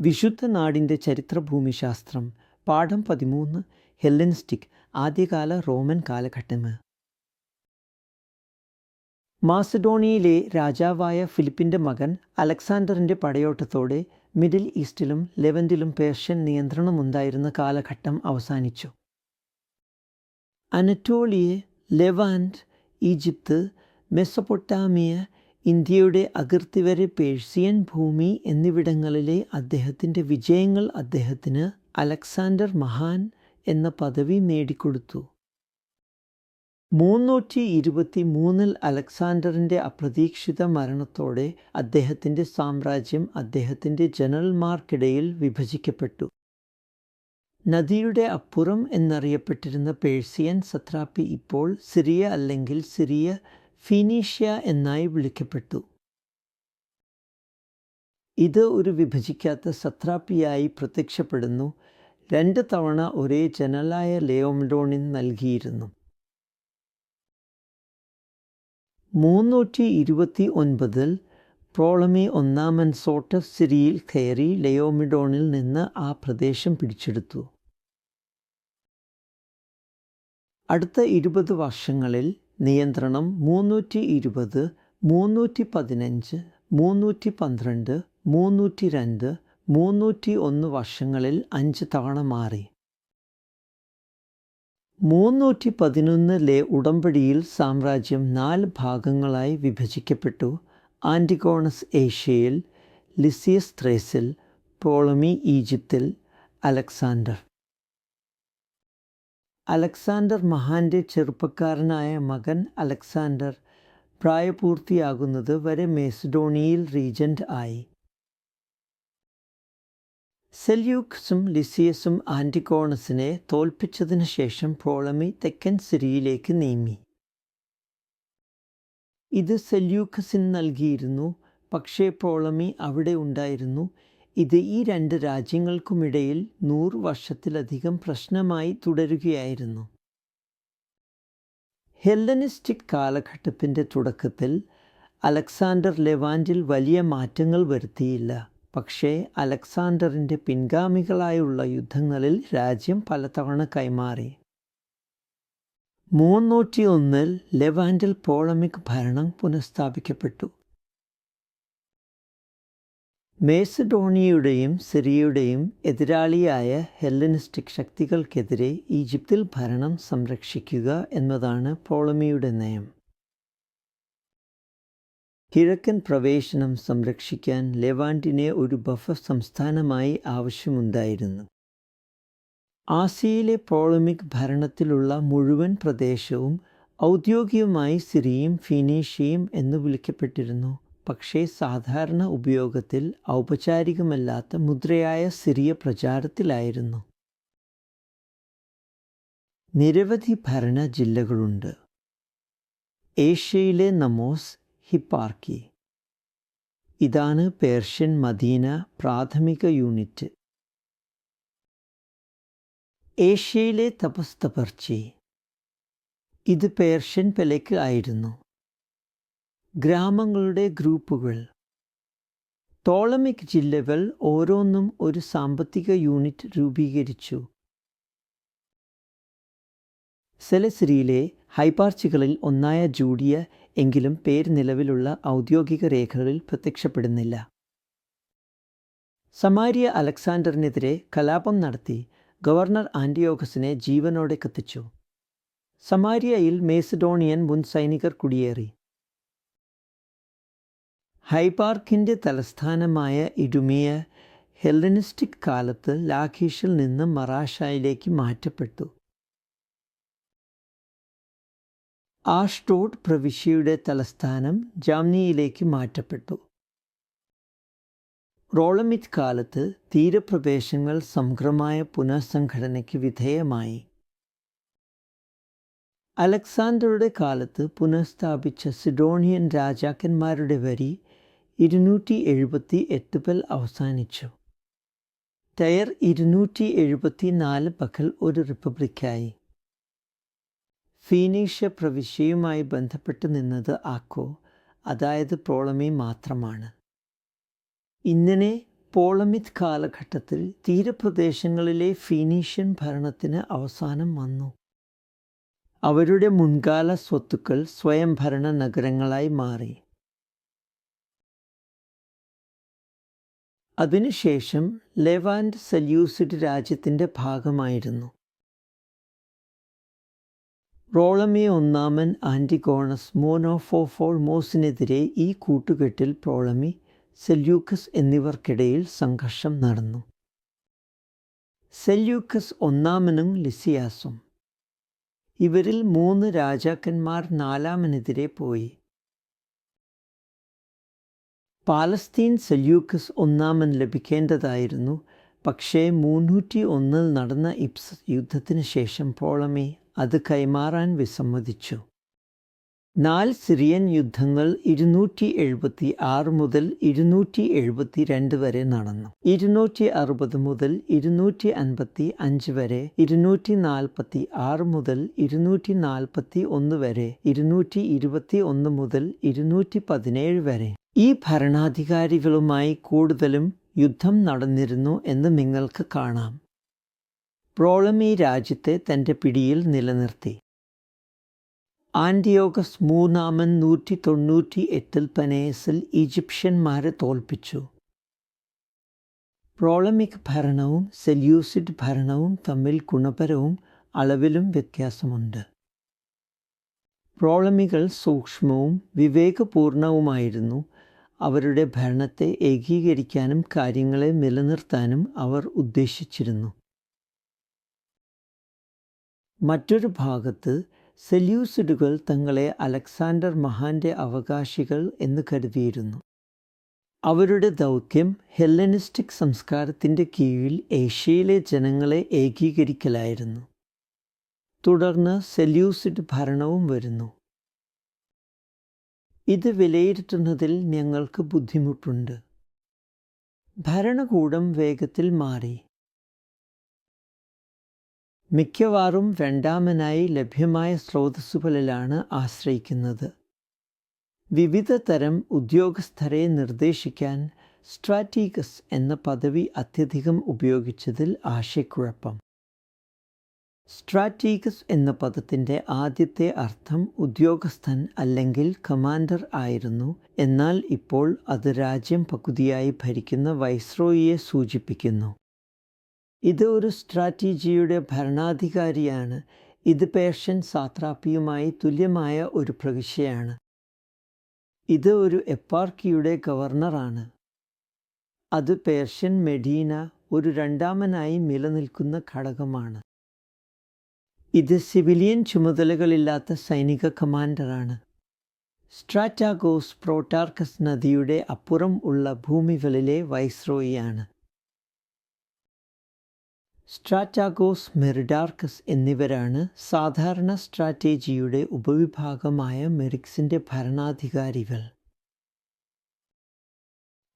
വിശുദ്ധ നാടിന്റെ ചരിത്രഭൂമിശാസ്ത്രം പാഠം പതിമൂന്ന് ഹെല്ലൻസ്റ്റിക് ആദ്യകാല റോമൻ കാലഘട്ടം മാസഡോണിയയിലെ രാജാവായ ഫിലിപ്പിന്റെ മകൻ അലക്സാണ്ടറിന്റെ പടയോട്ടത്തോടെ മിഡിൽ ഈസ്റ്റിലും ലെവന്റിലും പേർഷ്യൻ നിയന്ത്രണമുണ്ടായിരുന്ന കാലഘട്ടം അവസാനിച്ചു. അനറ്റോളിയ ലെവാൻഡ് ഈജിപ്ത് മെസ്സൊപ്പൊട്ടാമിയ ഇന്ത്യയുടെ അതിർത്തി വരെ പേർഷ്യൻ ഭൂമി എന്നിവിടങ്ങളിലെ അദ്ദേഹത്തിന്റെ വിജയങ്ങൾ അദ്ദേഹത്തിന് അലക്സാണ്ടർ മഹാൻ എന്ന പദവി നേടിക്കൊടുത്തു. മൂന്നൂറ്റി ഇരുപത്തി മൂന്നിൽ അലക്സാണ്ടറിന്റെ അപ്രതീക്ഷിത മരണത്തോടെ അദ്ദേഹത്തിന്റെ സാമ്രാജ്യം അദ്ദേഹത്തിന്റെ ജനറൽമാർക്കിടയിൽ വിഭജിക്കപ്പെട്ടു. നദിയുടെ അപ്പുറം എന്നറിയപ്പെട്ടിരുന്ന പേഴ്സിയൻ സത്രാപ്പി ഇപ്പോൾ സിറിയ അല്ലെങ്കിൽ സിറിയ ഫിനീഷ്യ എന്നായി വിളിക്കപ്പെട്ടു. ഇത് ഒരു വിഭജിക്കാത്ത സത്രാപ്പിയായി പ്രത്യക്ഷപ്പെടുന്നു. രണ്ട് തവണ ഒരേ ജനലായ ലെയോംഡോണിൻ നൽകിയിരുന്നു. മൂന്നൂറ്റി ഇരുപത്തി ഒൻപതിൽ പ്രോളമി ഒന്നാമൻ സോട്ടസ് സിരിയിൽ കയറി ലയോമിഡോണിൽ നിന്ന് ആ പ്രദേശം പിടിച്ചെടുത്തു. അടുത്ത ഇരുപത് വർഷങ്ങളിൽ നിയന്ത്രണം മൂന്നൂറ്റി ഇരുപത് മൂന്നൂറ്റി പതിനഞ്ച് മൂന്നൂറ്റി പന്ത്രണ്ട് മൂന്നൂറ്റി രണ്ട് മൂന്നൂറ്റി ഒന്ന് വർഷങ്ങളിൽ അഞ്ച് തവണ മാറി. മൂന്നൂറ്റി പതിനൊന്നിലെ ഉടമ്പടിയിൽ സാമ്രാജ്യം നാല് ഭാഗങ്ങളായി വിഭജിക്കപ്പെട്ടു. ആന്റിഗോണസ് ഏഷ്യയിൽ ലിസിയസ് ത്രേസിൽ പോളമി ഈജിപ്തിൽ അലക്സാണ്ടർ. അലക്സാണ്ടർ മഹാന്റെ ചെറുപ്പക്കാരനായ മകൻ അലക്സാണ്ടർ പ്രായപൂർത്തിയാകുന്നത് വരെ മേസഡോണിയയിൽ റീജന്റ് ആയി. സെല്യൂക്സും ലിസിയസും ആന്റിക്കോണസിനെ തോൽപ്പിച്ചതിന് ശേഷം പ്രോളമി തെക്കൻ സിറിയയിലേക്ക് നീങ്ങി. ഇത് സെല്യൂക്കസിന് നൽകിയിരുന്നു പക്ഷേ പ്രോളമി അവിടെ ഉണ്ടായിരുന്നു ഇത് ഈ രണ്ട് രാജ്യങ്ങൾക്കുമിടയിൽ നൂറ് വർഷത്തിലധികം പ്രശ്നമായി തുടരുകയായിരുന്നു. ഹെല്ലനിസ്റ്റിക് കാലഘട്ടത്തിന്റെ തുടക്കത്തിൽ അലക്സാണ്ടർ ലെവാൻഡിൽ വലിയ മാറ്റങ്ങൾ വരുത്തിയില്ല. പക്ഷേ അലക്സാണ്ടറിന്റെ പിൻഗാമികളായുള്ള യുദ്ധങ്ങളിൽ രാജ്യം പലതവണ കൈമാറി. മൂന്നൂറ്റി ഒന്നിൽ ലെവാൻഡിൽ പോളമിക് ഭരണം പുനഃസ്ഥാപിക്കപ്പെട്ടു. മേസഡോണിയയുടെയും സിറിയയുടെയും എതിരാളിയായ ഹെല്ലനിസ്റ്റിക് ശക്തികൾക്കെതിരെ ഈജിപ്തിൽ ഭരണം സംരക്ഷിക്കുക എന്നതാണ് പോളമിയുടെ നയം. കിഴക്കൻ പ്രവേശനം സംരക്ഷിക്കാൻ ലെവാൻഡിനെ ഒരു ബഫർ സംസ്ഥാനമായി ആവശ്യമുണ്ടായിരുന്നു. ആസിയയിലെ പോളമിക് ഭരണത്തിലുള്ള മുഴുവൻ പ്രദേശവും ഔദ്യോഗികമായി സിറിയും ഫിനീഷ്യയും എന്ന് വിളിക്കപ്പെട്ടിരുന്നു. പക്ഷേ സാധാരണ ഉപയോഗത്തിൽ ഔപചാരികമല്ലാത്ത മുദ്രയായ സിറിയ പ്രചാരത്തിലായിരുന്നു. നിരവധി ഭരണ ജില്ലകളുണ്ട്. ഏഷ്യയിലെ നമോസ് ഹിപ്പാർക്കി. ഇതാണ് പേർഷ്യൻ മദീന പ്രാഥമിക യൂണിറ്റ്. ഏഷ്യയിലെ തപസ്തപർച്ചി. ഇത് പേർഷ്യൻ പെലയ്ക്ക് ആയിരുന്നു. ഗ്രാമങ്ങളുടെ ഗ്രൂപ്പുകൾ. ടോളമിക് ജില്ലകൾ ഓരോന്നും ഒരു സാമ്പത്തിക യൂണിറ്റ് രൂപീകരിച്ചു. സെലസിരിയിലെ ഹൈപാർച്ചികളിൽ ഒന്നായ ജൂഡിയ എങ്കിലും പേര് നിലവിലുള്ള ഔദ്യോഗിക രേഖകളിൽ പ്രത്യക്ഷപ്പെടുന്നില്ല. സമാരിയ അലക്സാണ്ടറിനെതിരെ കലാപം നടത്തി ഗവർണർ ആന്റിയോഗസിനെ ജീവനോടെ കത്തിച്ചു. സമാരിയയിൽ മേസഡോണിയൻ മുൻ സൈനികർ കുടിയേറി. ഹൈപാർക്കിന്റെ തലസ്ഥാനമായ ഇഡുമിയ ഹെല്ലനിസ്റ്റിക് കാലത്ത് ലാഖീഷിൽ നിന്ന് മറാഷായിലേക്ക് മാറ്റപ്പെട്ടു. ആഷ്ടോഡ് പ്രവിശ്യയുടെ തലസ്ഥാനം ജാംനിയിലേക്ക് മാറ്റപ്പെട്ടു. റോളമിത് കാലത്ത് തീരപ്രദേശങ്ങൾ സമഗ്രമായ പുനഃസംഘടനയ്ക്ക് വിധേയമായി. അലക്സാണ്ടറുടെ കാലത്ത് പുനഃസ്ഥാപിച്ച സിഡോണിയൻ രാജാക്കന്മാരുടെ വരി ഇരുന്നൂറ്റി എഴുപത്തി എട്ട് പൽ അവസാനിച്ചു. ടയർ ഇരുന്നൂറ്റി എഴുപത്തി നാല് പകൽ ഒരു റിപ്പബ്ലിക്കായി. ഫീനീഷ്യ പ്രവിശ്യയുമായി ബന്ധപ്പെട്ട് നിന്നത് ആക്കോ അതായത് പ്രോളമി മാത്രമാണ്. ഇങ്ങനെ പോളമിത് കാലഘട്ടത്തിൽ തീരപ്രദേശങ്ങളിലെ ഫീനീഷ്യൻ ഭരണത്തിന് അവസാനം വന്നു. അവരുടെ മുൻകാല സ്വത്തുക്കൾ സ്വയംഭരണ നഗരങ്ങളായി മാറി. അതിനുശേഷം ലെവാൻഡ് സല്യൂസിഡ് രാജ്യത്തിന്റെ ഭാഗമായിരുന്നു. റോളമി ഒന്നാമൻ ആന്റിഗോണസ് മോനോഫോഫോൾമോസിനെതിരെ ഈ കൂട്ടുകെട്ടിൽ പ്രോളമി സെല്യൂക്കസ് എന്നിവർക്കിടയിൽ സംഘർഷം നടന്നു. സെല്യൂക്കസ് ഒന്നാമനും ലിസിയാസും. ഇവരിൽ മൂന്ന് രാജാക്കന്മാർ നാലാമനെതിരെ പോയി. പാലസ്തീൻ സെല്യൂക്കസ് ഒന്നാമൻ ലഭിക്കേണ്ടതായിരുന്നു. പക്ഷേ മുന്നൂറ്റി ഒന്നിൽ നടന്ന ഇപ്സ് യുദ്ധത്തിന് ശേഷം പോളമി അത് കൈമാറാൻ വിസമ്മതിച്ചു. നാല് സിറിയൻ യുദ്ധങ്ങൾ ഇരുന്നൂറ്റി എഴുപത്തി ആറ് മുതൽ ഇരുന്നൂറ്റി എഴുപത്തി രണ്ട് വരെ നടന്നു. ഇരുന്നൂറ്റി അറുപത് മുതൽ ഇരുന്നൂറ്റി അൻപത്തി അഞ്ച് വരെ ഇരുന്നൂറ്റി നാൽപ്പത്തി ആറ് മുതൽ ഇരുന്നൂറ്റി നാൽപ്പത്തി ഒന്ന് വരെ ഇരുന്നൂറ്റി ഇരുപത്തി ഒന്ന് മുതൽ ഇരുന്നൂറ്റി പതിനേഴ് വരെ. ഈ ഭരണാധികാരികളുമായി കൂടുതലും യുദ്ധം നടന്നിരുന്നു എന്ന് നിങ്ങൾക്ക് കാണാം. പ്രോളമി രാജ്യത്തെ തന്റെ പിടിയിൽ നിലനിർത്തി. ആന്റിയോഗസ് മൂന്നാമൻ നൂറ്റി തൊണ്ണൂറ്റി എട്ടിൽ പനേസിൽ ഈജിപ്ഷ്യന്മാരെ തോൽപ്പിച്ചു. പ്രോളമിക് ഭരണവും സെല്യൂസിഡ് ഭരണവും തമ്മിൽ ഗുണപരവും അളവിലും വ്യത്യാസമുണ്ട്. പ്രോളമികൾ സൂക്ഷ്മവും വിവേകപൂർണവുമായിരുന്നു. അവരുടെ ഭരണത്തെ ഏകീകരിക്കാനും കാര്യങ്ങളെ നിലനിർത്താനും അവർ ഉദ്ദേശിച്ചിരുന്നു. മറ്റൊരു ഭാഗത്ത് സെല്യൂസിഡുകൾ തങ്ങളെ അലക്സാണ്ടർ മഹാന്റെ അവകാശികൾ എന്ന് കരുതിയിരുന്നു. അവരുടെ ദൗത്യം ഹെല്ലനിസ്റ്റിക് സംസ്കാരത്തിന്റെ കീഴിൽ ഏഷ്യയിലെ ജനങ്ങളെ ഏകീകരിക്കലായിരുന്നു. തുടർന്ന് സെല്യൂസിഡ് ഭരണവും വരുന്നു. ഇത് വിലയിരുത്തുന്നതിൽ ഞങ്ങൾക്ക് ബുദ്ധിമുട്ടുണ്ട്. ഭരണകൂടം വേഗത്തിൽ മാറി. മിക്കവാറും രണ്ടാമനായി ലഭ്യമായ സ്രോതസ്സുകളിലാണ് ആശ്രയിക്കുന്നത്. വിവിധ തരം ഉദ്യോഗസ്ഥരെ നിർദ്ദേശിക്കാൻ സ്ട്രാറ്റീഗസ് എന്ന പദവി അത്യധികം ഉപയോഗിച്ചതിൽ ആശയക്കുഴപ്പം. സ്ട്രാറ്റീഗസ് എന്ന പദത്തിന്റെ ആദ്യത്തെ അർത്ഥം ഉദ്യോഗസ്ഥൻ അല്ലെങ്കിൽ കമാൻഡർ ആയിരുന്നു. എന്നാൽ ഇപ്പോൾ അത് രാജ്യം പകുതിയായി ഭരിക്കുന്ന വൈസ്രോയിയെ സൂചിപ്പിക്കുന്നു. ഇത് ഒരു സ്ട്രാറ്റജിയുടെ ഭരണാധികാരിയാണ്. ഇത് പേർഷ്യൻ സാത്രാപ്പിയുമായി തുല്യമായ ഒരു പ്രവിശ്യയാണ്. ഇത് ഒരു എപ്പാർക്കിയുടെ ഗവർണറാണ്. അത് പേർഷ്യൻ മെഡീന ഒരു രണ്ടാമനായി നിലനിൽക്കുന്ന ഘടകമാണ്. ഇത് സിവിലിയൻ ചുമതലകളില്ലാത്ത സൈനിക കമാൻഡറാണ്. സ്ട്രാറ്റാഗോസ് പ്രോട്ടാർക്കസ് നദിയുടെ അപ്പുറം ഉള്ള ഭൂമികളിലെ വൈസ്രോയിയാണ്. സ്ട്രാറ്റാഗോസ് മെറിഡാർക്കസ് എന്നിവരാണ് സാധാരണ സ്ട്രാറ്റജിയുടെ ഉപവിഭാഗമായ മെറിക്സിന്റെ ഭരണാധികാരികൾ.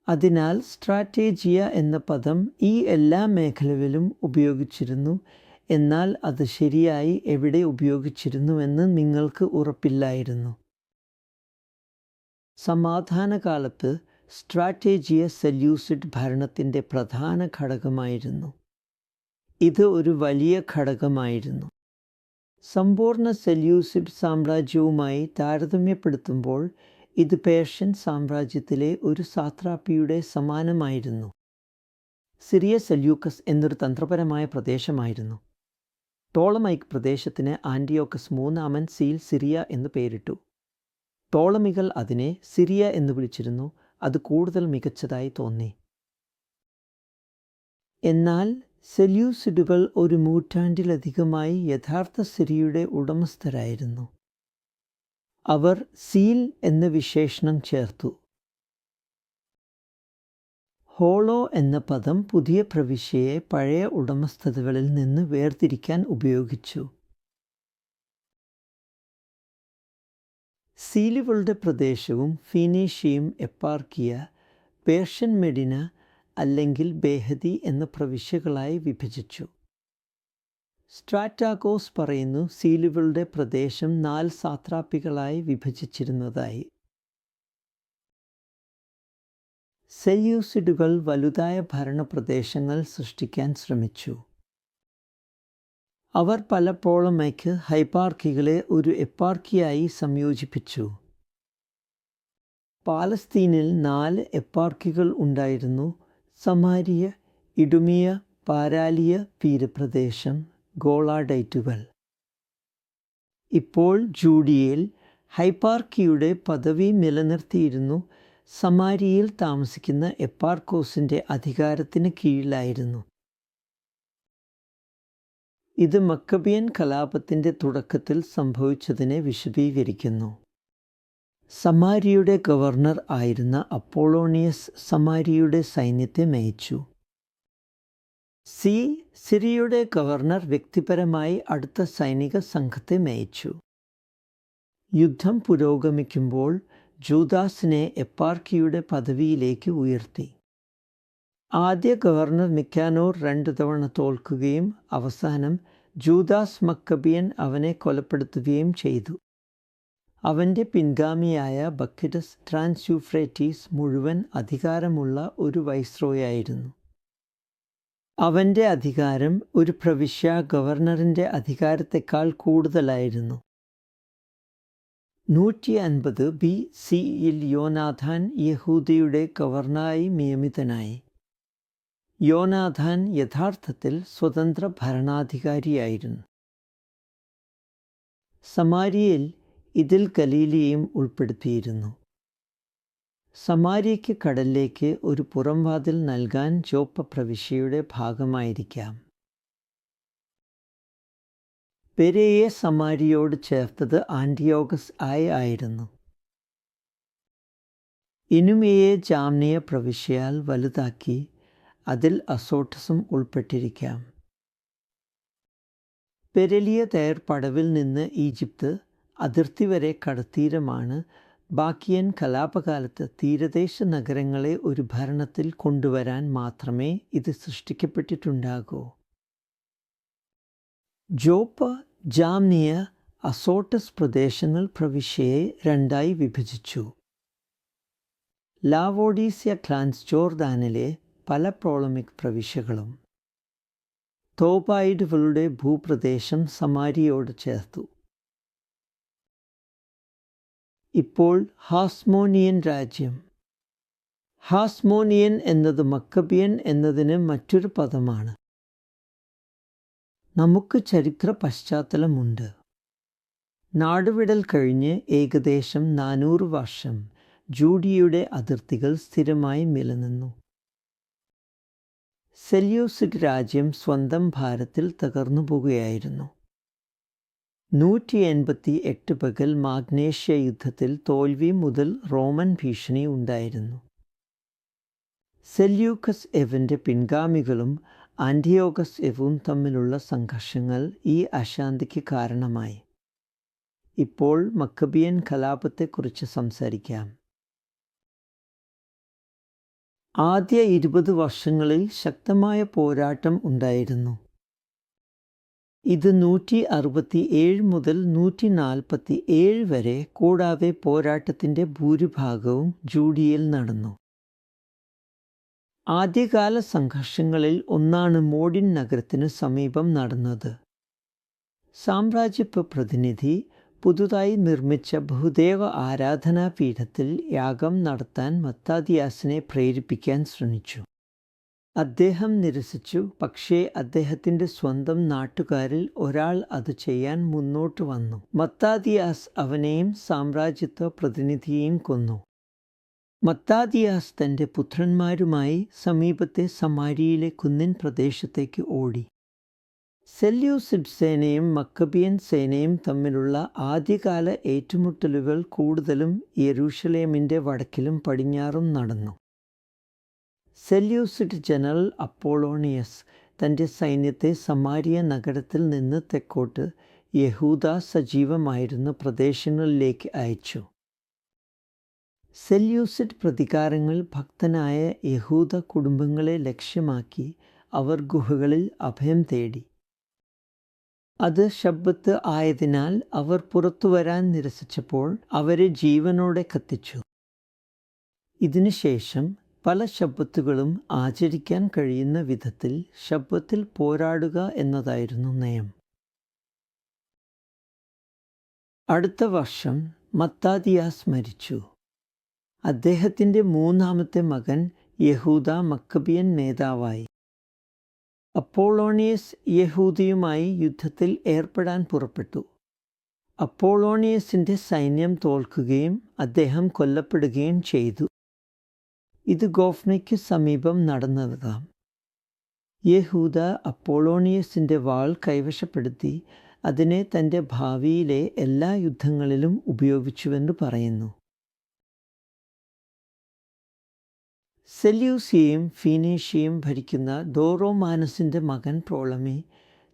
അതിനാൽ സ്ട്രാറ്റേജിയ എന്ന പദം ഈ എല്ലാ മേഖലകളിലും ഉപയോഗിച്ചിരുന്നു. എന്നാൽ അത് ശരിയായി എവിടെ ഉപയോഗിച്ചിരുന്നുവെന്ന് നിങ്ങൾക്ക് ഉറപ്പില്ലായിരുന്നു. സമാധാനകാലത്ത് സ്ട്രാറ്റേജിയ സെല്യൂസിഡ് ഭരണത്തിന്റെ പ്രധാന ഘടകമായിരുന്നു. ഇത് ഒരു വലിയ ഘടകമായിരുന്നു. സമ്പൂർണ സെല്യൂസിഡ് സാമ്രാജ്യവുമായി താരതമ്യപ്പെടുത്തുമ്പോൾ ഇത് പേർഷ്യൻ സാമ്രാജ്യത്തിലെ ഒരു സാത്രാപ്പിയുടെ സമാനമായിരുന്നു. സിറിയ സെല്യൂക്കസ് എന്നൊരു തന്ത്രപരമായ പ്രദേശമായിരുന്നു. ടോളമൈക്ക് പ്രദേശത്തിന് ആന്റിയോക്കസ് മൂന്നാമൻ സീൽ സിറിയ എന്ന് പേരിട്ടു. ടോളമികൾ അതിനെ സിറിയ എന്ന് വിളിച്ചിരുന്നു. അത് കൂടുതൽ മികച്ചതായി തോന്നി. എന്നാൽ സെല്യൂസിഡുകൾ ഒരു നൂറ്റാണ്ടിലധികമായി യഥാർത്ഥ സിറിയുടെ ഉടമസ്ഥരായിരുന്നു. അവർ സീൽ എന്ന വിശേഷണം ചേർത്തു. ഹോളോ എന്ന പദം പുതിയ പ്രവിശ്യയെ പഴയ ഉടമസ്ഥതകളിൽ നിന്ന് വേർതിരിക്കാൻ ഉപയോഗിച്ചു. സീലുകളുടെ പ്രദേശവും ഫിനീഷ്യയും എപ്പാർക്കിയ പേർഷ്യൻ മെഡിന അല്ലെങ്കിൽ ബേഹദി എന്ന പ്രവിശ്യകളായി വിഭജിച്ചു. സ്ട്രാറ്റാഗോസ് പറയുന്നു സീലുകളുടെ പ്രദേശം നാല് സാത്രാപ്പികളായി വിഭജിച്ചിരുന്നതായി. സെല്യൂസിഡുകൾ വലുതായ ഭരണപ്രദേശങ്ങൾ സൃഷ്ടിക്കാൻ ശ്രമിച്ചു. അവർ പലപ്പോളമേക്ക് ഹൈപ്പാർക്കികളെ ഒരു എപ്പാർക്കിയായി സംയോജിപ്പിച്ചു. പാലസ്തീനിൽ നാല് എപ്പാർക്കികൾ ഉണ്ടായിരുന്നു. സമാരിയ ഇടുമിയ പാരാലിയ തീരപ്രദേശം ഗോളാഡൈറ്റുകൾ. ഇപ്പോൾ ജൂഡിയയിൽ ഹൈപ്പാർക്കിയുടെ പദവി നിലനിർത്തിയിരുന്നു സമാരിയിൽ താമസിക്കുന്ന എപ്പാർക്കോസിന്റെ അധികാരത്തിന് കീഴിലായിരുന്നു. ഇത് മക്കബിയൻ കലാപത്തിന്റെ തുടക്കത്തിൽ സംഭവിച്ചതിനെ വിശദീകരിക്കുന്നു. സമാരിയുടെ ഗവർണർ ആയിരുന്ന അപ്പോളോണിയസ് സമാരിയുടെ സൈന്യത്തെ നയിച്ചു. സി. സിറിയുടെ ഗവർണർ വ്യക്തിപരമായി അടുത്ത സൈനിക സംഘത്തെ നയിച്ചു. യുദ്ധം പുരോഗമിക്കുമ്പോൾ ജൂദാസിനെ എപ്പാർക്കിയുടെ പദവിയിലേക്ക് ഉയർത്തി. ആദ്യ ഗവർണർ മിക്കാനോർ രണ്ടു തവണ തോൽക്കുകയും അവസാനം ജൂദാസ് മക്കബിയൻ അവനെ കൊലപ്പെടുത്തുകയും ചെയ്തു. അവന്റെ പിൻഗാമിയായ ബക്കിഡസ് ട്രാൻസ്യൂഫ്രേറ്റീസ് മുഴുവൻ അധികാരമുള്ള ഒരു വൈസ്രോയായിരുന്നു. അവന്റെ അധികാരം ഒരു പ്രവിശ്യ ഗവർണറിന്റെ അധികാരത്തെക്കാൾ കൂടുതലായിരുന്നു. നൂറ്റി അൻപത് ബി സിയിൽ യോനാഥാൻ യഹൂദിയുടെ ഗവർണറായി നിയമിതനായി. യോനാഥാൻ യഥാർത്ഥത്തിൽ സ്വതന്ത്ര ഭരണാധികാരിയായിരുന്നു. സമാരിയിൽ ഇതിൽ ഗലീലിയും ഉൾപ്പെടുത്തിയിരുന്നു. സമാരിക്ക് കടലിലേക്ക് ഒരു പുറംവാതിൽ നൽകാൻ ചോപ്പ പ്രവിശ്യയുടെ ഭാഗമായിരിക്കാം. പെരയെ സമാരിയോട് ചേർത്തത് ആന്റിയോഗസ് ആയി ആയിരുന്നു. ഇനുമയെ ജാമ്നിയ പ്രവിശ്യയാൽ വലുതാക്കി അതിൽ അസോട്ടസും ഉൾപ്പെട്ടിരിക്കാം. പെരലിയ തയർ പടവിൽ നിന്ന് ഈജിപ്ത് അതിർത്തി വരെ കടത്തീരമാണ് ബാക്കിയൻ കലാപകാലത്ത് തീരദേശ നഗരങ്ങളെ ഒരു ഭരണത്തിൽ കൊണ്ടുവരാൻ മാത്രമേ ഇത് സൃഷ്ടിക്കപ്പെട്ടിട്ടുണ്ടാകൂ. ജോപ്പ ജാംനിയ അസോട്ടസ് പ്രദേശങ്ങൾ പ്രവിശ്യയെ രണ്ടായി വിഭജിച്ചു. ലാവോഡീസിയ ക്ലാൻസ് ജോർദാനിലെ പല പ്രോളമിക് പ്രവിശ്യകളും തോപായിഡുകളുടെ ഭൂപ്രദേശം സമാരിയോട് ചേർത്തു. ഇപ്പോൾ ഹാസ്മോനിയൻ രാജ്യം. ഹാസ്മോനിയൻ എന്നത് മക്കബിയൻ എന്നതിന് മറ്റൊരു പദമാണ്. നമുക്ക് ചരിത്ര പശ്ചാത്തലമുണ്ട്. നാടുവിടൽ കഴിഞ്ഞ് ഏകദേശം നാനൂറ് വർഷം ജൂഡിയയുടെ അതിർത്തികൾ സ്ഥിരമായി നിലനിന്നു. സെല്യൂസിഡ് രാജ്യം സ്വന്തം ഭാരത്തിൽ തകർന്നു പോകുകയായിരുന്നു. നൂറ്റി എൺപത്തി എട്ട് പകൽ മാഗ്നേഷ്യ യുദ്ധത്തിൽ തോൽവി മുതൽ റോമൻ ഭീഷണി ഉണ്ടായിരുന്നു. സെല്യൂക്കസ് എവന്റെ പിൻഗാമികളും ആന്റിയോഗസ് എവും തമ്മിലുള്ള സംഘർഷങ്ങൾ ഈ അശാന്തിക്ക് കാരണമായി. ഇപ്പോൾ മക്കബിയൻ കലാപത്തെക്കുറിച്ച് സംസാരിക്കാം. ആദ്യ ഇരുപത് വർഷങ്ങളിൽ ശക്തമായ പോരാട്ടം ഉണ്ടായിരുന്നു. ഇത് നൂറ്റി അറുപത്തി ഏഴ് മുതൽ നൂറ്റി നാൽപ്പത്തി ഏഴ് വരെ കൂടാതെ പോരാട്ടത്തിന്റെ ഭൂരിഭാഗവും ജൂഡിയിൽ നടന്നു. ആദ്യകാല സംഘർഷങ്ങളിൽ ഒന്നാണ് മോഡിൻ നഗരത്തിന് സമീപം നടന്നത്. സാമ്രാജ്യപ്പ് പ്രതിനിധി പുതുതായി നിർമ്മിച്ച ബഹുദേവ ആരാധനാ പീഠത്തിൽ യാഗം നടത്താൻ മത്താദിയാസിനെ പ്രേരിപ്പിക്കാൻ ശ്രമിച്ചു. അദ്ദേഹം നിരസിച്ചു പക്ഷേ അദ്ദേഹത്തിന്റെ സ്വന്തം നാട്ടുകാരിൽ ഒരാൾ അത് ചെയ്യാൻ മുന്നോട്ട് വന്നു. മത്താദിയാസ് അവനെയും സാമ്രാജ്യത്വ പ്രതിനിധിയെയും കൊന്നു. മത്താദിയാസ് തന്റെ പുത്രന്മാരുമായി സമീപത്തെ സമാരിയിലെ കുന്നിൻ പ്രദേശത്തേക്ക് ഓടി. സെല്യൂസിഡ് സേനയും മക്കബിയൻ സേനയും തമ്മിലുള്ള ആദ്യകാല ഏറ്റുമുട്ടലുകൾ കൂടുതലും യെരൂഷലേമിന്റെ വടക്കിലും പടിഞ്ഞാറും നടന്നു. സെല്യൂസിഡ് ജനറൽ അപ്പോളോണിയസ് തന്റെ സൈന്യത്തെ സമാരിയ നഗരത്തിൽ നിന്ന് തെക്കോട്ട് യഹൂദ സജീവമായിരുന്ന പ്രദേശങ്ങളിലേക്ക് അയച്ചു. സെല്യൂസിഡ് പ്രതികാരങ്ങൾ ഭക്തനായ യഹൂദ കുടുംബങ്ങളെ ലക്ഷ്യമാക്കി അവർ ഗുഹകളിൽ അഭയം തേടി. അത് ശബ്ദത്ത് ആയതിനാൽ അവർ പുറത്തു വരാൻ നിരസിച്ചപ്പോൾ അവരെ ജീവനോടെ കത്തിച്ചു. ഇതിനുശേഷം പല ശബ്ബത്തുകളും ആചരിക്കാൻ കഴിയുന്ന വിധത്തിൽ ശബ്ബത്തിൽ പോരാടുക എന്നതായിരുന്നു നയം. അടുത്ത വർഷം മത്താദിയാസ് മരിച്ചു. അദ്ദേഹത്തിന്റെ മൂന്നാമത്തെ മകൻ യഹൂദ മക്കബിയൻ നേതാവായി അപ്പോളോണിയസ് യഹൂദിയുമായി യുദ്ധത്തിൽ ഏർപ്പെടാൻ പുറപ്പെട്ടു. അപ്പോളോണിയസിന്റെ സൈന്യം തോൽക്കുകയും അദ്ദേഹം കൊല്ലപ്പെടുകയും ചെയ്തു. ഇത് ഗോഫ്നയ്ക്ക് സമീപം നടന്നതാം യഹൂദ അപ്പോളോണിയസിന്റെ വാൾ കൈവശപ്പെടുത്തി അതിനെ തന്റെ ഭാവിയിലെ എല്ലാ യുദ്ധങ്ങളിലും ഉപയോഗിച്ചുവെന്ന് പറയുന്നു. സെല്യൂസിയയും ഫീനീഷ്യയും ഭരിക്കുന്ന ദോറോമാനസിന്റെ മകൻ പ്രോളമി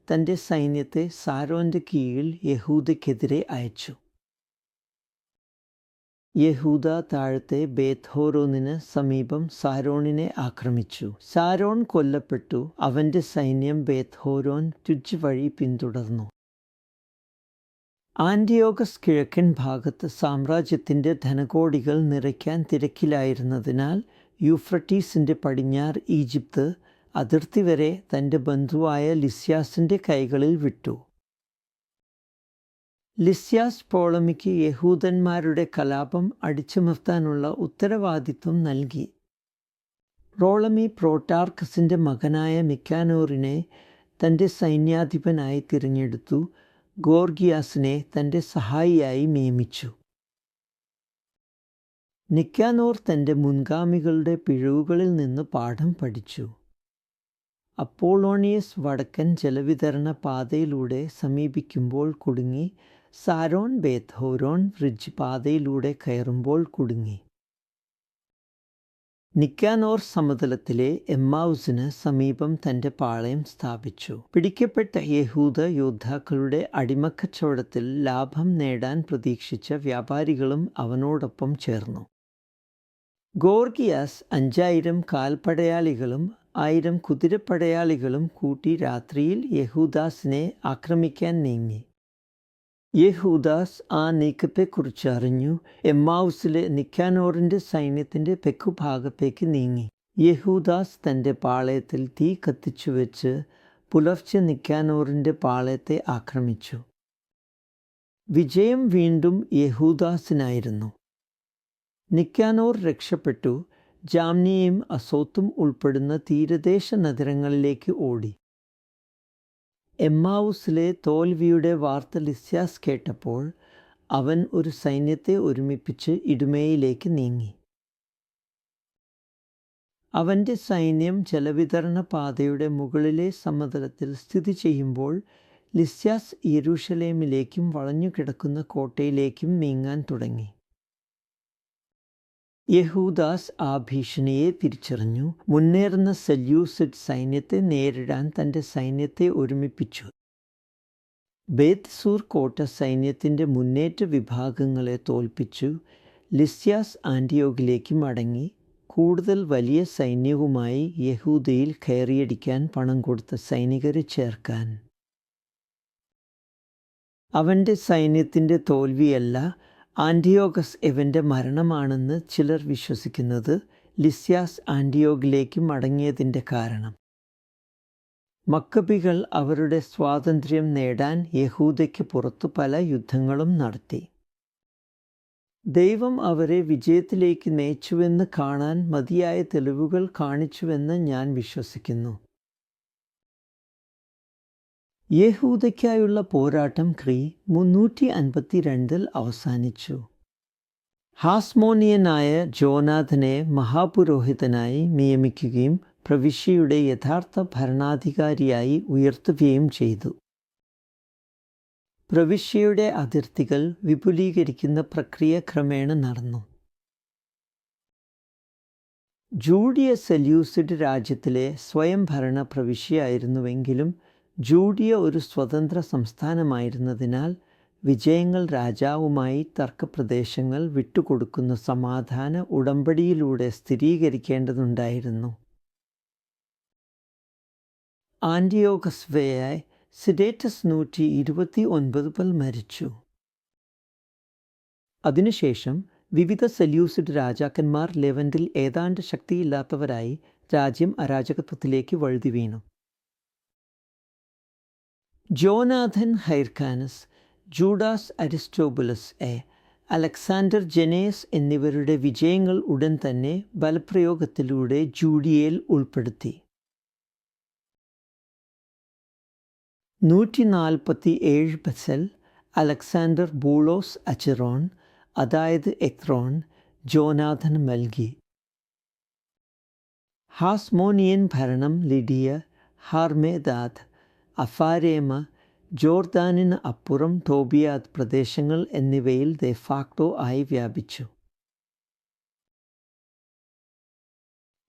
തന്റെ സൈന്യത്തെ സാരോന്റെ കീഴിൽ യഹൂദയ്ക്കെതിരെ അയച്ചു. യഹൂദ താഴത്തെ ബേത്ഹോറോനിന് സമീപം സാരോണിനെ ആക്രമിച്ചു. സാരോൺ കൊല്ലപ്പെട്ടു. അവന്റെ സൈന്യം ബേത്ഹോരോൻ രുചി വഴി പിന്തുടർന്നു. ആന്റിയോഗസ് കിഴക്കൻ ഭാഗത്ത് സാമ്രാജ്യത്തിന്റെ ധനകോടികൾ നിറയ്ക്കാൻ തിരക്കിലായിരുന്നതിനാൽ യൂഫ്രട്ടീസിന്റെ പടിഞ്ഞാറ് ഈജിപ്ത് അതിർത്തി വരെ തന്റെ ബന്ധുവായ ലിസ്യാസിന്റെ കൈകളിൽ വിട്ടു. ലിസ്യാസ് പോളമിക്ക് യഹൂദന്മാരുടെ കലാപം അടിച്ചമർത്താനുള്ള ഉത്തരവാദിത്വം നൽകി. റോളമി പ്രോട്ടാർക്കസിന്റെ മകനായ മിക്കാനോറിനെ തന്റെ സൈന്യാധിപനായി തിരഞ്ഞെടുത്തു. ഗോർഗിയാസിനെ തന്റെ സഹായിയായി നിയമിച്ചു. നിക്കാനോർ തന്റെ മുൻഗാമികളുടെ പിഴവുകളിൽ നിന്ന് പാഠം പഠിച്ചു. അപ്പോളോണിയസ് വടക്കൻ ജലവിതരണ പാതയിലൂടെ സമീപിക്കുമ്പോൾ കുടുങ്ങി. സാരോൺ ബേത്ഹോരോൺ ബ്രിഡ്ജ് പാതയിലൂടെ കയറുമ്പോൾ കുടുങ്ങി. നിക്കാനോർ സമതലത്തിലെ എമ്മാവുസിന് സമീപം തന്റെ പാളയം സ്ഥാപിച്ചു. പിടിക്കപ്പെട്ട യഹൂദ യോദ്ധാക്കളുടെ അടിമക്കച്ചവടത്തിൽ ലാഭം നേടാൻ പ്രതീക്ഷിച്ച വ്യാപാരികളും അവനോടൊപ്പം ചേർന്നു. ഗോർഗിയാസ് അഞ്ചായിരം കാൽപ്പടയാളികളും ആയിരം കുതിരപ്പടയാളികളും കൂട്ടി രാത്രിയിൽ യഹൂദാസിനെ ആക്രമിക്കാൻ നീങ്ങി. യഹൂദാസ് ആ നീക്കത്തെക്കുറിച്ച് അറിഞ്ഞു. എമ്മാവുസിലെ നിക്കാനോറിന്റെ സൈന്യത്തിന്റെ തെക്കുഭാഗത്തേക്ക് നീങ്ങി. യഹൂദാസ് തന്റെ പാളയത്തിൽ തീ കത്തിച്ചു വെച്ച് പുലർച്ചെ നിക്കാനോറിന്റെ പാളയത്തെ ആക്രമിച്ചു. വിജയം വീണ്ടും യഹൂദാസിനായിരുന്നു. നിക്കാനോർ രക്ഷപ്പെട്ടു. ജാംനിയും അസോത്തും ഉൾപ്പെടുന്ന തീരദേശ നഗരങ്ങളിലേക്ക് ഓടി. എമ്മാവുസിലെ തോൽവിയുടെ വാർത്ത ലിസ്യാസ് കേട്ടപ്പോൾ അവൻ ഒരു സൈന്യത്തെ ഒരുമിപ്പിച്ച് ഇടുമയിലേക്ക് നീങ്ങി. അവന്റെ സൈന്യം ജലവിതരണ പാതയുടെ മുകളിലെ സമതലത്തിൽ സ്ഥിതി ചെയ്യുമ്പോൾ ലിസ്യാസ് യെരൂഷലേമിലേക്കും വളഞ്ഞുകിടക്കുന്ന കോട്ടയിലേക്കും നീങ്ങാൻ തുടങ്ങി. യഹൂദാസ് ആ ഭീഷണിയെ തിരിച്ചറിഞ്ഞു. മുന്നേറുന്ന സെല്യൂസിഡ് സൈന്യത്തെ നേരിടാൻ തന്റെ സൈന്യത്തെ ഒരുമിപ്പിച്ചു. ബേത്സൂർ കോട്ട സൈന്യത്തിന്റെ മുന്നേറ്റ വിഭാഗങ്ങളെ തോൽപ്പിച്ചു. ലിസ്യാസ് ആന്റിയോഗിലേക്ക് മടങ്ങി. കൂടുതൽ വലിയ സൈന്യവുമായി യഹൂദയിൽ കയറിയടിക്കാൻ പണം കൊടുത്ത സൈനികരെ ചേർക്കാൻ. അവന്റെ സൈന്യത്തിന്റെ തോൽവിയല്ല ആന്റിയോഗസ് എവന്റെ മരണമാണെന്ന് ചിലർ വിശ്വസിക്കുന്നത് ലിസ്യാസ് ആന്റിയോഗിലേക്ക് മടങ്ങിയതിന്റെ കാരണം. മക്കബികൾ അവരുടെ സ്വാതന്ത്ര്യം നേടാൻ യഹൂദയ്ക്ക് പുറത്തു പല യുദ്ധങ്ങളും നടത്തി. ദൈവം അവരെ വിജയത്തിലേക്ക് നയിച്ചുവെന്ന് കാണാൻ മതിയായ തെളിവുകൾ കാണിച്ചുവെന്ന് ഞാൻ വിശ്വസിക്കുന്നു. യഹൂദയ്ക്കായുള്ള പോരാട്ടം ക്രീ മുന്നൂറ്റി അൻപത്തി രണ്ടിൽ അവസാനിച്ചു. ഹാസ്മോനിയനായ ജോനാഥനെ മഹാപുരോഹിതനായി നിയമിക്കുകയും പ്രവിശ്യയുടെ യഥാർത്ഥ ഭരണാധികാരിയായി ഉയർത്തുകയും ചെയ്തു. പ്രവിശ്യയുടെ അതിർത്തികൾ വിപുലീകരിക്കുന്ന പ്രക്രിയ ക്രമേണ നടന്നു. ജൂഡിയ സെല്യൂസിഡ് രാജ്യത്തിലെ സ്വയംഭരണ പ്രവിശ്യയായിരുന്നുവെങ്കിലും ജൂഡിയ ഒരു സ്വതന്ത്ര സംസ്ഥാനമായിരുന്നതിനാൽ വിജയങ്ങൾ രാജാവുമായി തർക്കപ്രദേശങ്ങൾ വിട്ടുകൊടുക്കുന്ന സമാധാന ഉടമ്പടിയിലൂടെ സ്ഥിരീകരിക്കേണ്ടതുണ്ടായിരുന്നു. ആന്റിയോഗസ് വേയായി സിഡേറ്റസ് നൂറ്റി ഇരുപത്തി ഒൻപത് പൽ മരിച്ചു. അതിനുശേഷം വിവിധ സെല്യൂസിഡ് രാജാക്കന്മാർ ലെവന്റിൽ ഏതാണ്ട് ശക്തിയില്ലാത്തവരായി രാജ്യം അരാജകത്വത്തിലേക്ക് വഴുതി വീണു Jonathan Hyrcanus Judas Aristobulus A Alexander Jannaeus എന്നിവരുടെ വിജയങ്ങൾ ഉടൻ തന്നെ ബലപ്രയോഗത്തിലൂടെ ജൂഡിയയിൽ ഉൾപ്പെടുത്തി. നൂറ്റി നാൽപ്പത്തി ഏഴ് ബസൽ അലക്സാണ്ടർ ബൂളോസ് അച്ചിറോൺ അതായത് എത്രോൺ ജോനാഥന് നൽകി ഹാസ്മോനിയൻ ഭരണം ലിഡിയ ഹാർമേദാദ് അഫാരേമ ജോർദാനിന് അപ്പുറം ടോബിയാദ് പ്രദേശങ്ങൾ എന്നിവയിൽ ദെഫാക്ടോ ആയി വ്യാപിച്ചു.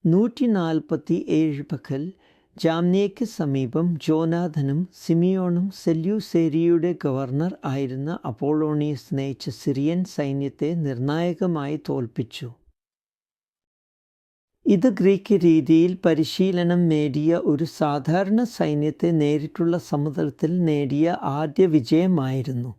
നൂറ്റി നാൽപ്പത്തി ഏഴ് പകൽ ജാമ്നയ്ക്ക് സമീപം ജോനാഥനും സിമിയോണും സെല്യൂസേരിയുടെ ഗവർണർ ആയിരുന്ന അപ്പോളോണിയസ് നയിച്ച സിറിയൻ സൈന്യത്തെ നിർണായകമായി തോൽപ്പിച്ചു. ഇത് ഗ്രീക്ക് രീതിയിൽ പരിശീലനം നേടിയ ഒരു സാധാരണ സൈന്യത്തെ നേരിട്ടുള്ള സമുദ്രത്തിൽ നേടിയ ആദ്യ വിജയമായിരുന്നു.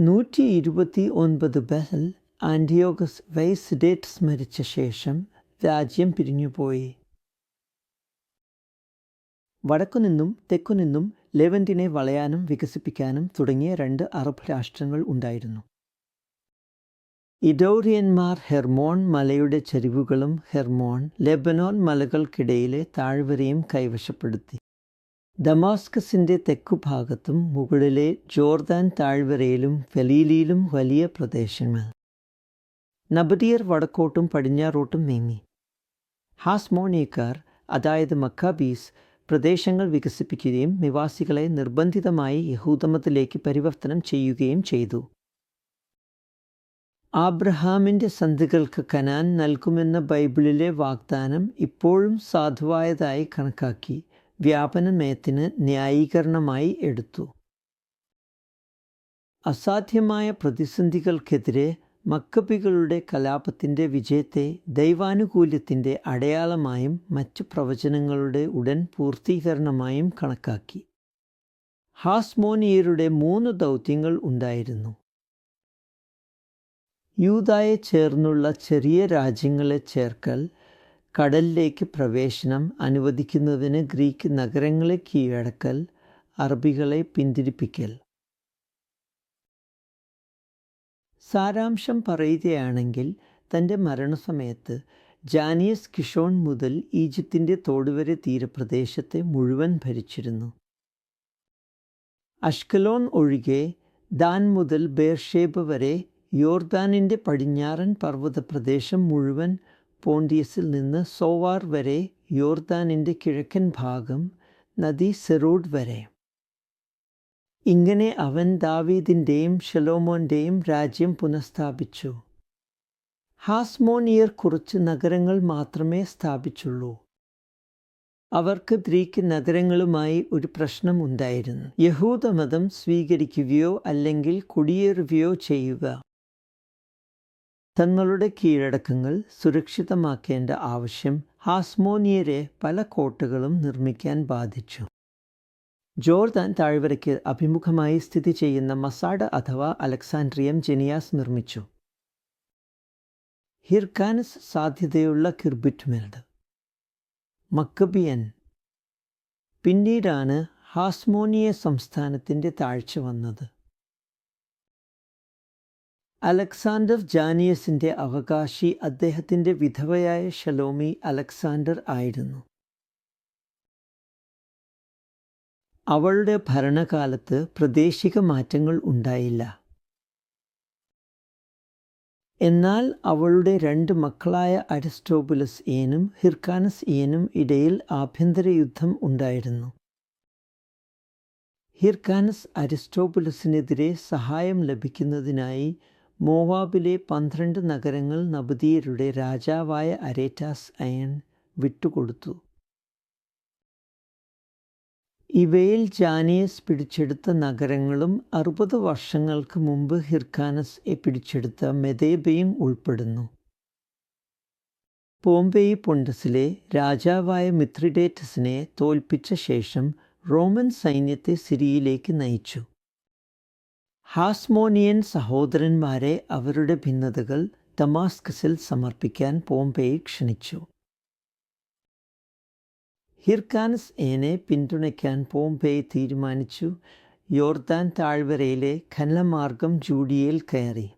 നൂറ്റി ഇരുപത്തി ഒൻപത് ബഹൽ ആന്റിയോഗസ് വൈസ്ഡേറ്റ് സ്മരിച്ച ശേഷം രാജ്യം പിരിഞ്ഞുപോയി. വടക്കുനിന്നും തെക്കുനിന്നും ലെവന്റിനെ വളയാനും വികസിപ്പിക്കാനും തുടങ്ങിയ രണ്ട് അറബ് രാഷ്ട്രങ്ങൾ ഉണ്ടായിരുന്നു. ഇഡോറിയന്മാർ ഹെർമോൺ മലയുടെ ചരിവുകളും ഹെർമോൺ ലെബനോൻ മലകൾക്കിടയിലെ താഴ്വരയും കൈവശപ്പെടുത്തി. ദമാസ്കസിന്റെ തെക്കുഭാഗത്തും മുകളിലെ ജോർദാൻ താഴ്വരയിലും ഫലീലിയിലും വലിയ പ്രദേശങ്ങൾ. നബദിയർ വടക്കോട്ടും പടിഞ്ഞാറോട്ടും നീങ്ങി. ഹാസ്മോണിയക്കാർ അതായത് മക്കാബീസ് പ്രദേശങ്ങൾ വികസിപ്പിക്കുകയും നിവാസികളെ നിർബന്ധിതമായി യഹൂദമത്തിലേക്ക് പരിവർത്തനം ചെയ്യുകയും ചെയ്തു. ആബ്രഹാമിന്റെ സന്ധികൾക്ക് കനാൻ നൽകുമെന്ന ബൈബിളിലെ വാഗ്ദാനം ഇപ്പോഴും സാധുവായതായി കണക്കാക്കി വ്യാപനമയത്തിന് ന്യായീകരണമായി എടുത്തു. അസാധ്യമായ പ്രതിസന്ധികൾക്കെതിരെ മക്കബികളുടെ കലാപത്തിന്റെ വിജയത്തെ ദൈവാനുകൂല്യത്തിന്റെ അടയാളമായും മറ്റ് പ്രവചനങ്ങളുടെ ഉടൻ പൂർത്തീകരണമായും കണക്കാക്കി. ഹാസ്മോനിയരുടെ മൂന്ന് ദൗത്യങ്ങൾ ഉണ്ടായിരുന്നു. യൂതായെ ചേർന്നുള്ള ചെറിയ രാജ്യങ്ങളെ ചേർക്കൽ കടലിലേക്ക് പ്രവേശനം അനുവദിക്കുന്നതിന് ഗ്രീക്ക് നഗരങ്ങളെ കീഴടക്കൽ അറബികളെ പിന്തിരിപ്പിക്കൽ. സാരാംശം പറയുകയാണെങ്കിൽ തന്റെ മരണസമയത്ത് ജാനിയസ് കിഷോൺ മുതൽ ഈജിപ്തിന്റെ തോടുവരെ തീരപ്രദേശത്തെ മുഴുവൻ ഭരിച്ചിരുന്നു. അഷ്കലോൺ ഒഴികെ ദാൻ മുതൽ ബേർഷേബ് വരെ യോർദാനിന്റെ പടിഞ്ഞാറൻ പർവത പ്രദേശം മുഴുവൻ പോണ്ടിയസിൽ നിന്ന് സോവാർ വരെ യോർദാനിന്റെ കിഴക്കൻ ഭാഗം നദി സെറോഡ് വരെ. ഇങ്ങനെ അവൻ ദാവീദിന്റെയും ഷെലോമോന്റെയും രാജ്യം പുനഃസ്ഥാപിച്ചു. ഹാസ്മോനിയർ കുറച്ച് നഗരങ്ങൾ മാത്രമേ സ്ഥാപിച്ചുള്ളൂ. അവർക്ക് ഗ്രീക്ക് നഗരങ്ങളുമായി ഒരു പ്രശ്നം ഉണ്ടായിരുന്നു. യഹൂദമതം സ്വീകരിക്കുകയോ അല്ലെങ്കിൽ കുടിയേറുകയോ ചെയ്യുക. തങ്ങളുടെ കീഴടക്കങ്ങൾ സുരക്ഷിതമാക്കേണ്ട ആവശ്യം ഹാസ്മോനിയരെ പല കോട്ടകളും നിർമ്മിക്കാൻ ബാധിച്ചു. ജോർദാൻ താഴ്വരയ്ക്ക് അഭിമുഖമായി സ്ഥിതി ചെയ്യുന്ന മസാഡ അഥവാ അലക്സാൻഡ്രിയം ജെനിയാസ് നിർമ്മിച്ചു. ഹിർക്കാനസ് സാധ്യതയുള്ള കിർബിറ്റ്മെൽഡ്. മക്കബിയൻ. പിന്നീടാണ് ഹാസ്മോനിയ സംസ്ഥാനത്തിന്റെ താഴ്ച വന്നത്. അലക്സാണ്ടർ ജാനിയസിന്റെ അവകാശി അദ്ദേഹത്തിന്റെ വിധവയായ ഷലോമി അലക്സാണ്ടർ ആയിരുന്നു. അവളുടെ ഭരണകാലത്ത് പ്രദേശിക മാറ്റങ്ങൾ ഉണ്ടായില്ല. എന്നാൽ അവളുടെ രണ്ട് മക്കളായ അരിസ്റ്റോബുലസ് ഏനും ഹിർക്കാനസ് ഏനും ഇടയിൽ ആഭ്യന്തര യുദ്ധം ഉണ്ടായിരുന്നു. ഹിർക്കാനസ് അരിസ്റ്റോബുലസിനെതിരെ സഹായം ലഭിക്കുന്നതിനായി മോവാബിലെ പന്ത്രണ്ട് നഗരങ്ങൾ നബുദീയരുടെ രാജാവായ അരേറ്റാസ് അയൺ വിട്ടുകൊടുത്തു. ഇവയിൽ ജാനിയസ് പിടിച്ചെടുത്ത നഗരങ്ങളും അറുപത് വർഷങ്ങൾക്ക് മുമ്പ് ഹിർഖാനസ് പിടിച്ചെടുത്ത മെദേബയും ഉൾപ്പെടുന്നു. പോംബെയി പൊണ്ടസിലെ രാജാവായ മിത്രിഡേറ്റസിനെ തോൽപ്പിച്ച ശേഷം റോമൻ സൈന്യത്തെ സിരിയിലേക്ക് നയിച്ചു. ഹാസ്മോനിയൻ സഹോദരന്മാരെ അവരുടെ ഭിന്നതകൾ തമാസ്കസിൽ സമർപ്പിക്കാൻ പോംപെയെ ക്ഷണിച്ചു. ഹിർക്കാൻസ് ഏനെ പിന്തുണയ്ക്കാൻ പോംപെയെ തീരുമാനിച്ചു. യോർദാൻ താഴ്വരയിലെ ഖനമാർഗം ജൂഡിയയിൽ കയറി.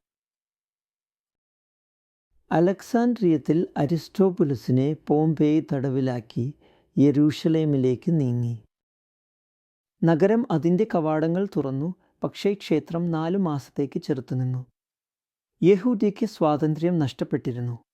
അലക്സാൻഡ്രിയത്തിൽ അരിസ്റ്റോപുലസിനെ പോംപെയെ തടവിലാക്കി യെരൂഷലേമിലേക്ക് നീങ്ങി. നഗരം അതിന്റെ കവാടങ്ങൾ തുറന്നു. പക്ഷേ ക്ഷേത്രം നാലു മാസത്തേക്ക് ചെറുത്തുനിന്നു. യഹൂദിക്ക് സ്വാതന്ത്ര്യം നഷ്ടപ്പെട്ടിരുന്നു.